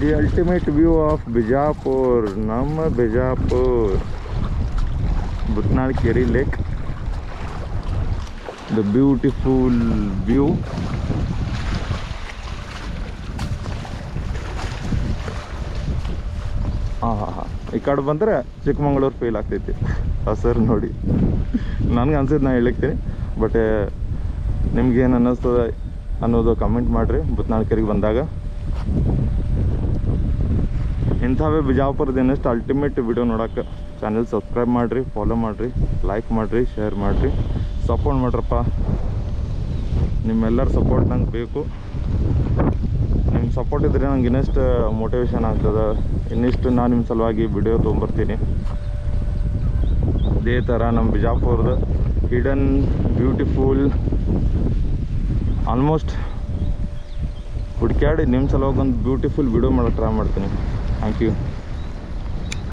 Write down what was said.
The ultimate view of Bijapur ನಮ್ಮ ಬಿಜಾಪುರ್ ಬುತ್ನಾಳ್ ಕೆರಿ lake the beautiful view ಹಾಂ ಹಾಂ ಹಾಂ ಈ ಕಡೆ ಬಂದರೆ ಚಿಕ್ಕಮಂಗ್ಳೂರು ಫೀಲ್ ಆಗ್ತೈತಿ. ಹಸರು ನೋಡಿ. ನನಗೆ ಅನ್ಸಿದ್ದು ನಾ ಹೇಳಿಕ್ತೀನಿ. ಬಟ್ ನಿಮ್ಗೇನು ಅನ್ನಿಸ್ತದೆ ಅನ್ನೋದು ಕಮೆಂಟ್ ಮಾಡಿರಿ. ಬುತ್ನಾಳ್ ಕೆರೆಗೆ ಬಂದಾಗ. ಇಂಥವೇ ಬಿಜಾಪುರದ ಇನ್ನಷ್ಟು ಅಲ್ಟಿಮೇಟ್ ವಿಡಿಯೋ ನೋಡೋಕೆ ಚಾನಲ್ ಸಬ್ಸ್ಕ್ರೈಬ್ ಮಾಡಿರಿ ಫಾಲೋ ಮಾಡಿರಿ ಲೈಕ್ ಮಾಡಿರಿ ಶೇರ್ ಮಾಡಿರಿ. ಸಪೋರ್ಟ್ ಮಾಡ್ರಪ್ಪ. ನಿಮ್ಮೆಲ್ಲರ ಸಪೋರ್ಟ್ ನಂಗೆ ಬೇಕು. ನಿಮ್ಮ ಸಪೋರ್ಟ್ ಇದ್ದರೆ ನಂಗೆ ಇನ್ನಷ್ಟು ಮೋಟಿವೇಶನ್ ಆಗ್ತದೆ. ಇನ್ನಿಷ್ಟು ನಾನು ನಿಮ್ಮ ಸಲುವಾಗಿ ವಿಡಿಯೋ ತೊಗೊಂಬರ್ತೀನಿ. ಇದೇ ಥರ ನಮ್ಮ ಬಿಜಾಪುರದ ಹಿಡನ್ ಬ್ಯೂಟಿಫುಲ್ ಆಲ್ಮೋಸ್ಟ್ ಹುಡ್ಕ್ಯಾಡಿ ನಿಮ್ಮ ಸಲುವಾಗಿ ಒಂದು ಬ್ಯೂಟಿಫುಲ್ ವಿಡಿಯೋ ಮಾಡೋಕೆ ಟ್ರೈ ಮಾಡ್ತೀನಿ. thank you.